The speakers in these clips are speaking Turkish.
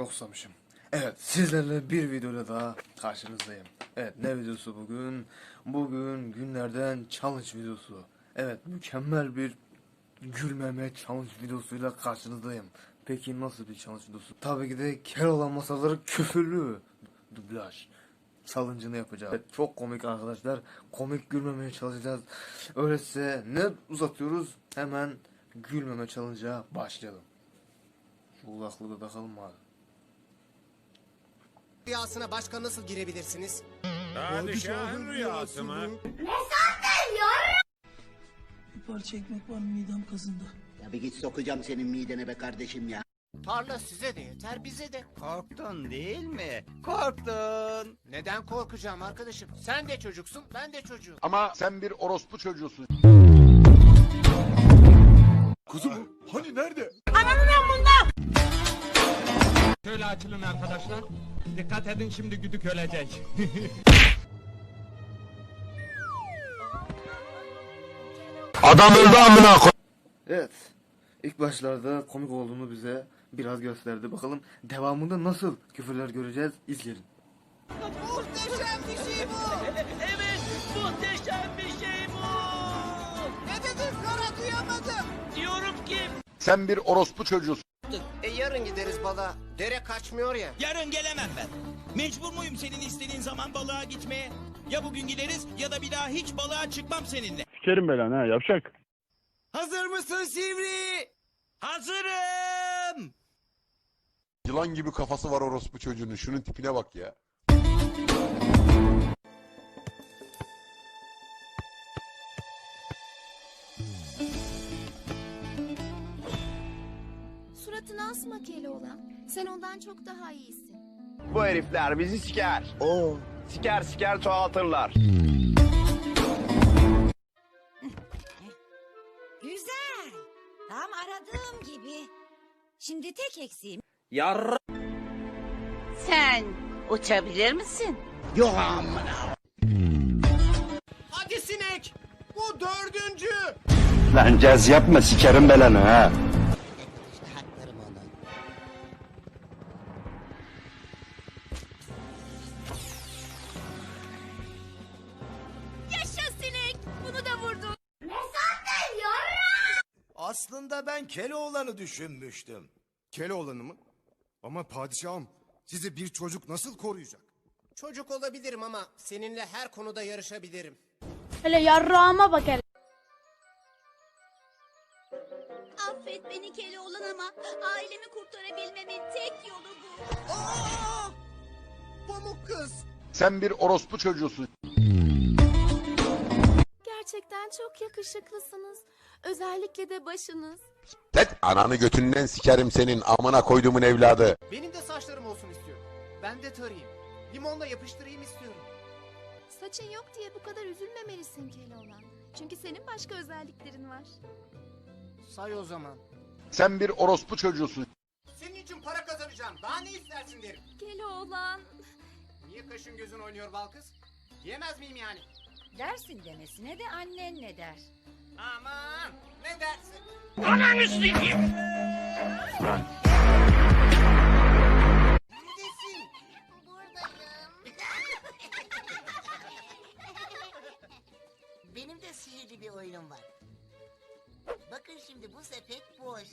Çok susamışım. Evet sizlerle bir videoyla daha karşınızdayım. Evet ne videosu bugün? Bugün günlerden challenge videosu. Evet mükemmel bir gülmeme challenge videosuyla karşınızdayım. Peki nasıl bir challenge videosu? Tabii ki de kel olan masaları küfürlü dublaj challenge'ını yapacağız. Evet, çok komik arkadaşlar. Komik gülmemeye çalışacağız. Öyleyse ne uzatıyoruz? Hemen gülmeme challenge'a başlayalım. Şu kulaklığı da takalım abi? Rüyasına başka nasıl girebilirsiniz? Padişahın rüyası mı? Bir parça ekmek var midem kazındı. Ya bir git sokacağım senin midene be kardeşim ya. Tarla size de yeter bize de. Korktun değil mi? Korktun. Neden korkacağım arkadaşım? Sen de çocuksun ben de çocuğum. Ama sen bir orospu çocuğusun. Şöyle açılın arkadaşlar. Dikkat edin şimdi güdük ölecek. Evet. İlk başlarda komik olduğunu bize biraz gösterdi. Bakalım devamında nasıl küfürler göreceğiz izleyelim. Muhteşem bir şey bu. evet, muhteşem bir şey bu. Ne dedin Kara duyamadım. Diyorum ki Sen bir orospu çocuğusun. E yarın gideriz bala. Dere kaçmıyor ya. Yarın gelemem ben. Mecbur muyum senin istediğin zaman balığa gitmeye? Ya bugün gideriz ya da bir daha hiç balığa çıkmam seninle. Sikerim belanı ha yavşak. Hazır mısın Sivri? Hazırım. Yılan gibi kafası var orospu çocuğunun. Şunun tipine bak ya. Suratını asma Keloğlan. Sen ondan çok daha iyisin. Bu herifler bizi siker. Oo. Siker siker çoğaltırlar. Güzel. Tam aradığım gibi. Şimdi tek eksiğim. Yar Sen uçabilir misin? Yok amına. Hadi sinek. Bu dördüncü. Lan caz yapma sikerim belanı ha. Aslında ben Keloğlan'ı düşünmüştüm. Keloğlan'ı mı? Ama padişahım sizi bir çocuk nasıl koruyacak? Çocuk olabilirim ama seninle her konuda yarışabilirim. Hele yarrağıma bak hele. Affet beni Keloğlan ama ailemi kurtarabilmemin tek yolu bu. Pamuk kız. Sen bir orospu çocuğusun. Gerçekten çok yakışıklısınız. Özellikle de başınız. Tet ananı götünden sikerim senin amına koyduğumun evladı. Benim de saçlarım olsun istiyorum. Ben de tarayayım. Limonla yapıştırayım istiyorum. Saçın yok diye bu kadar üzülmemelisin Keloğlan. Çünkü senin başka özelliklerin var. Say o zaman. Sen bir orospu çocuğusun. Senin için para kazanacağım. Daha ne istersin derim. Keloğlan. Niye kaşın gözün oynuyor bal kız? Yemez miyim yani? Dersin demesine de annen ne der? Aman ne dersin? Neredesin? Benim de sihirli bir oyunum var. Bakın şimdi bu sepet boş.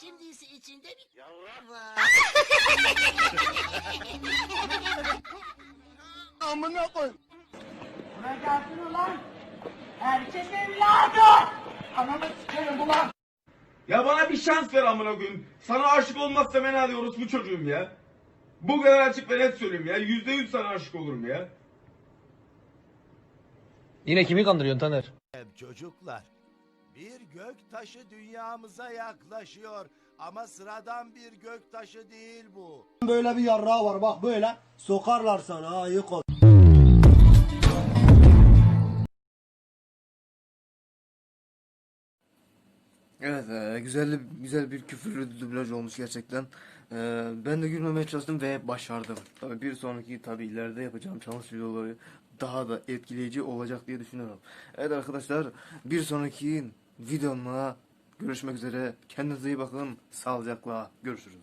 Şimdi ise içinde bir yavrum var. Amına koy. Ya bana bir şans ver amına koyayım. Sana aşık olmazsa ben hadi orospu çocuğum ya. Bu kadar açık ve net söyleyeyim ya. Yüzde yüz sana aşık olurum ya. Yine kimi kandırıyorsun Taner? Çocuklar, bir gök taşı dünyamıza yaklaşıyor. Ama sıradan bir gök taşı değil bu. Böyle bir yarrağı var bak böyle sokarlar sana ha yık ol. Evet e, güzel güzel bir küfürlü dublaj olmuş gerçekten. E, ben de gülmemeye çalıştım ve başardım. Tabii bir sonraki tabii ileride yapacağım challenge videoları daha da etkileyici olacak diye düşünüyorum. Evet arkadaşlar bir sonraki videomla görüşmek üzere. Kendinize iyi bakın. Sağlıcakla görüşürüz.